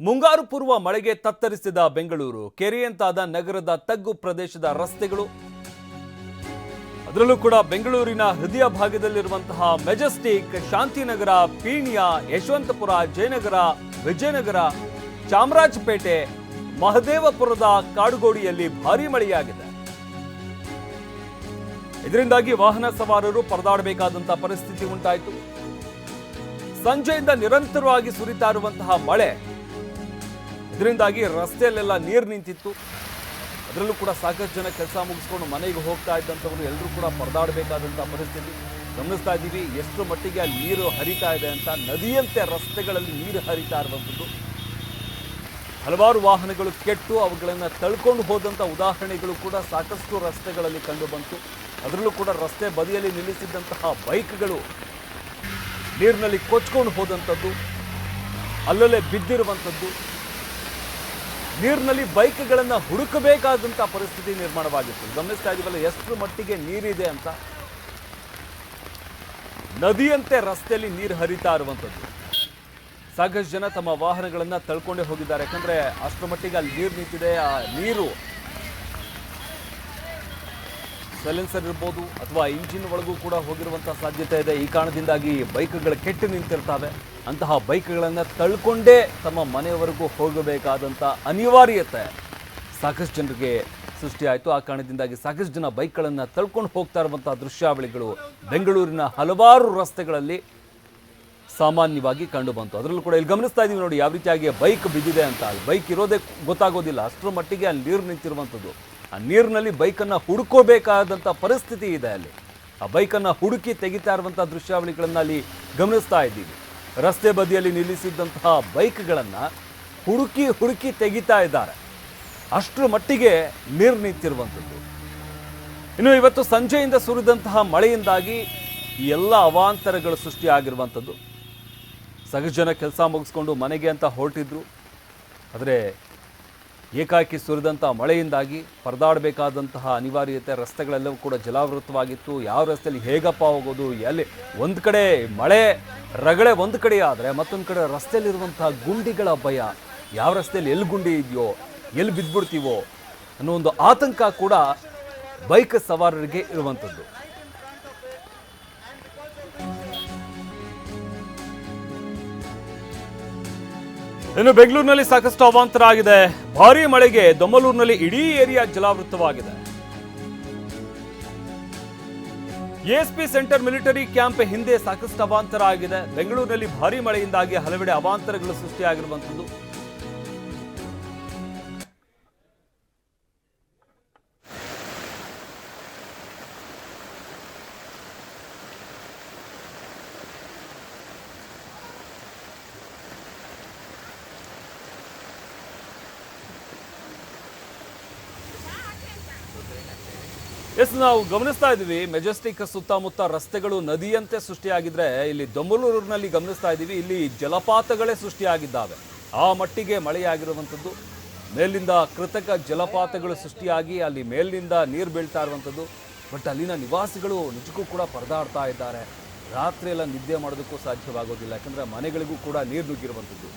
ಮುಂಗಾರು ಪೂರ್ವ ಮಳೆಗೆ ತತ್ತರಿಸಿದ ಬೆಂಗಳೂರು, ಕೆರೆಯಂತಾದ ನಗರದ ತಗ್ಗು ಪ್ರದೇಶದ ರಸ್ತೆಗಳು. ಅದರಲ್ಲೂ ಕೂಡ ಬೆಂಗಳೂರಿನ ಹೃದಯ ಭಾಗದಲ್ಲಿರುವಂತಹ ಮೆಜೆಸ್ಟಿಕ್, ಶಾಂತಿನಗರ, ಪೀಣ್ಯ, ಯಶವಂತಪುರ, ಜಯನಗರ, ವಿಜಯನಗರ, ಚಾಮರಾಜಪೇಟೆ, ಮಹದೇವಪುರದ ಕಾಡುಗೋಡಿಯಲ್ಲಿ ಭಾರೀ ಮಳೆಯಾಗಿದೆ. ಇದರಿಂದಾಗಿ ವಾಹನ ಸವಾರರು ಪರದಾಡಬೇಕಾದಂತಹ ಪರಿಸ್ಥಿತಿ ಉಂಟಾಯಿತು. ಸಂಜೆಯಿಂದ ನಿರಂತರವಾಗಿ ಸುರಿತಾ ಇರುವಂತಹ ಮಳೆ ಇದರಿಂದಾಗಿ ರಸ್ತೆಯಲ್ಲೆಲ್ಲ ನೀರು ನಿಂತಿತ್ತು. ಅದರಲ್ಲೂ ಕೂಡ ಸಾಕಷ್ಟು ಜನ ಕೆಲಸ ಮುಗಿಸ್ಕೊಂಡು ಮನೆಗೆ ಹೋಗ್ತಾ ಇದ್ದಂಥವ್ರು ಎಲ್ಲರೂ ಕೂಡ ಪರದಾಡಬೇಕಾದಂಥ ಪರಿಸ್ಥಿತಿ. ಗಮನಿಸ್ತಾ ಇದ್ದೀವಿ ಎಷ್ಟು ಮಟ್ಟಿಗೆ ಅಲ್ಲಿ ನೀರು ಹರಿತಾ ಇದೆ ಅಂತ. ನದಿಯಂತೆ ರಸ್ತೆಗಳಲ್ಲಿ ನೀರು ಹರಿತಾ ಇರುವಂಥದ್ದು. ಹಲವಾರು ವಾಹನಗಳು ಕೆಟ್ಟು ಅವುಗಳನ್ನು ತಳ್ಕೊಂಡು ಹೋದಂಥ ಉದಾಹರಣೆಗಳು ಕೂಡ ಸಾಕಷ್ಟು ರಸ್ತೆಗಳಲ್ಲಿ ಕಂಡುಬಂತು. ಅದರಲ್ಲೂ ಕೂಡ ರಸ್ತೆ ಬದಿಯಲ್ಲಿ ನಿಲ್ಲಿಸಿದ್ದಂತಹ ಬೈಕ್ಗಳು ನೀರಿನಲ್ಲಿ ಕೊಚ್ಕೊಂಡು ಹೋದಂಥದ್ದು. ಅಲ್ಲಲ್ಲೇ ಬಿದ್ದಿರುವಂಥದ್ದು. ನೀರಿನಲ್ಲಿ ಬೈಕ್ಗಳನ್ನು ಹುಡುಕಬೇಕಾದಂಥ ಪರಿಸ್ಥಿತಿ ನಿರ್ಮಾಣವಾಗಿತ್ತು. ಗಮನಿಸ್ತಾ ಇದೀವಲ್ಲ ಎಷ್ಟು ಮಟ್ಟಿಗೆ ನೀರಿದೆ ಅಂತ. ನದಿಯಂತೆ ರಸ್ತೆಯಲ್ಲಿ ನೀರು ಹರಿತಾ ಇರುವಂಥದ್ದು. ಸಾಕಷ್ಟು ಜನ ತಮ್ಮ ವಾಹನಗಳನ್ನು ತಳ್ಕೊಂಡೇ ಹೋಗಿದ್ದಾರೆ. ಯಾಕಂದರೆ ಅಷ್ಟರ ಮಟ್ಟಿಗೆ ಅಲ್ಲಿ ನೀರು ನಿಂತಿದೆ. ಆ ನೀರು ಸೈಲೆನ್ಸರ್ ಇರ್ಬೋದು ಅಥವಾ ಇಂಜಿನ್ ಒಳಗೂ ಕೂಡ ಹೋಗಿರುವಂತಹ ಸಾಧ್ಯತೆ ಇದೆ. ಈ ಕಾರಣದಿಂದಾಗಿ ಬೈಕ್ಗಳು ಕೆಟ್ಟು ನಿಂತಿರ್ತವೆ. ಅಂತಹ ಬೈಕ್ಗಳನ್ನು ತಳ್ಕೊಂಡೇ ತಮ್ಮ ಮನೆಯವರೆಗೂ ಹೋಗಬೇಕಾದಂಥ ಅನಿವಾರ್ಯತೆ ಸಾಕಷ್ಟು ಜನರಿಗೆ ಸೃಷ್ಟಿಯಾಯಿತು. ಆ ಕಾರಣದಿಂದಾಗಿ ಸಾಕಷ್ಟು ಜನ ಬೈಕ್ಗಳನ್ನು ತಳ್ಕೊಂಡು ಹೋಗ್ತಾ ಇರುವಂತಹ ದೃಶ್ಯಾವಳಿಗಳು ಬೆಂಗಳೂರಿನ ಹಲವಾರು ರಸ್ತೆಗಳಲ್ಲಿ ಸಾಮಾನ್ಯವಾಗಿ ಕಂಡು ಬಂತು. ಅದರಲ್ಲೂ ಕೂಡ ಇಲ್ಲಿ ಗಮನಿಸ್ತಾ ಇದ್ದೀವಿ ನೋಡಿ, ಯಾವ ರೀತಿಯಾಗಿ ಬೈಕ್ ಬಿದ್ದಿದೆ ಅಂತ. ಬೈಕ್ ಇರೋದೇ ಗೊತ್ತಾಗೋದಿಲ್ಲ. ಅಷ್ಟರ ಮಟ್ಟಿಗೆ ಅಲ್ಲಿ ನೀರು ನಿಂತಿರುವಂಥದ್ದು ಆ ನೀರಿನಲ್ಲಿ ಬೈಕನ್ನು ಹುಡುಕೋಬೇಕಾದಂಥ ಪರಿಸ್ಥಿತಿ ಇದೆ ಅಲ್ಲಿ. ಆ ಬೈಕನ್ನು ಹುಡುಕಿ ತೆಗಿತಾ ಇರುವಂಥ ದೃಶ್ಯಾವಳಿಗಳನ್ನು ಅಲ್ಲಿ ಗಮನಿಸ್ತಾ ಇದ್ದೀವಿ. ರಸ್ತೆ ಬದಿಯಲ್ಲಿ ನಿಲ್ಲಿಸಿದ್ದಂತಹ ಬೈಕ್ಗಳನ್ನು ಹುಡುಕಿ ಹುಡುಕಿ ತೆಗಿತಾ ಇದ್ದಾರೆ. ಅಷ್ಟರ ಮಟ್ಟಿಗೆ ನೀರು ನಿಂತಿರುವಂಥದ್ದು. ಇನ್ನು ಇವತ್ತು ಸಂಜೆಯಿಂದ ಸುರಿದಂತಹ ಮಳೆಯಿಂದಾಗಿ ಎಲ್ಲ ಅವಾಂತರಗಳು ಸೃಷ್ಟಿಯಾಗಿರುವಂಥದ್ದು. ಸಹಜ ಜನ ಕೆಲಸ ಮುಗಿಸ್ಕೊಂಡು ಮನೆಗೆ ಅಂತ ಹೊರಟಿದ್ರು. ಆದರೆ ಏಕಾಏಕಿ ಸುರಿದಂಥ ಮಳೆಯಿಂದಾಗಿ ಪರದಾಡಬೇಕಾದಂತಹ ಅನಿವಾರ್ಯತೆ ರಸ್ತೆಗಳೆಲ್ಲವೂ ಕೂಡ ಜಲಾವೃತವಾಗಿತ್ತು. ಯಾವ ರಸ್ತೆಯಲ್ಲಿ ಹೇಗಪ್ಪ ಹೋಗೋದು, ಎಲ್ಲಿ? ಒಂದು ಕಡೆ ಮಳೆ, ರಗಳೆ ಒಂದು ಕಡೆ ಆದರೆ ಮತ್ತೊಂದು ಕಡೆ ರಸ್ತೆಯಲ್ಲಿರುವಂತಹ ಗುಂಡಿಗಳ ಭಯ. ಯಾವ ರಸ್ತೆಯಲ್ಲಿ ಎಲ್ಲಿ ಗುಂಡಿ ಇದೆಯೋ ಎಲ್ಲಿ ಬಿದ್ದುಬಿಡ್ತೀವೋ ಅನ್ನೋ ಒಂದು ಆತಂಕ ಕೂಡ ಬೈಕ್ ಸವಾರರಿಗೆ ಇರುವಂಥದ್ದು ಇನ್ನು ಬೆಂಗಳೂರಿನಲ್ಲಿ ಸಾಕಷ್ಟು ಅವಾಂತರ ಆಗಿದೆ ಭಾರೀ ಮಳೆಗೆ ದೊಮ್ಮಲೂರಿನಲ್ಲಿ ಇಡೀ ಏರಿಯಾ ಜಲಾವೃತವಾಗಿದೆ. ಎಎಸ್ಪಿ ಸೆಂಟರ್ ಮಿಲಿಟರಿ ಕ್ಯಾಂಪ್ ಹಿಂದೆ ಸಾಕಷ್ಟು ಅವಾಂತರ ಆಗಿದೆ. ಬೆಂಗಳೂರಿನಲ್ಲಿ ಭಾರೀ ಮಳೆಯಿಂದಾಗಿ ಹಲವೆಡೆ ಅವಾಂತರಗಳು ಸೃಷ್ಟಿಯಾಗಿರುವಂಥದ್ದು. ಎಸ್, ನಾವು ಗಮನಿಸ್ತಾ ಇದ್ದೀವಿ, ಮೆಜೆಸ್ಟಿಕ್ ಸುತ್ತಮುತ್ತ ರಸ್ತೆಗಳು ನದಿಯಂತೆ ಸೃಷ್ಟಿಯಾಗಿದ್ರೆ ಇಲ್ಲಿ ದೊಂಬಲೂರಿನಲ್ಲಿ ಗಮನಿಸ್ತಾ ಇದ್ದೀವಿ, ಇಲ್ಲಿ ಜಲಪಾತಗಳೇ ಸೃಷ್ಟಿಯಾಗಿದ್ದಾವೆ. ಆ ಮಟ್ಟಿಗೆ ಮಳೆಯಾಗಿರುವಂಥದ್ದು, ಮೇಲಿಂದ ಕೃತಕ ಜಲಪಾತಗಳು ಸೃಷ್ಟಿಯಾಗಿ, ಅಲ್ಲಿ ಮೇಲಿನಿಂದ ನೀರು ಬೀಳ್ತಾ ಇರುವಂಥದ್ದು. ಬಟ್ ಅಲ್ಲಿನ ನಿವಾಸಿಗಳು ನಿಜಕ್ಕೂ ಕೂಡ ಪರದಾಡ್ತಾ ಇದ್ದಾರೆ. ರಾತ್ರಿ ಎಲ್ಲ ನಿದ್ದೆ ಮಾಡೋದಕ್ಕೂ ಸಾಧ್ಯವಾಗೋದಿಲ್ಲ, ಯಾಕಂದರೆ ಮನೆಗಳಿಗೂ ಕೂಡ ನೀರು ನುಗ್ಗಿರುವಂಥದ್ದು.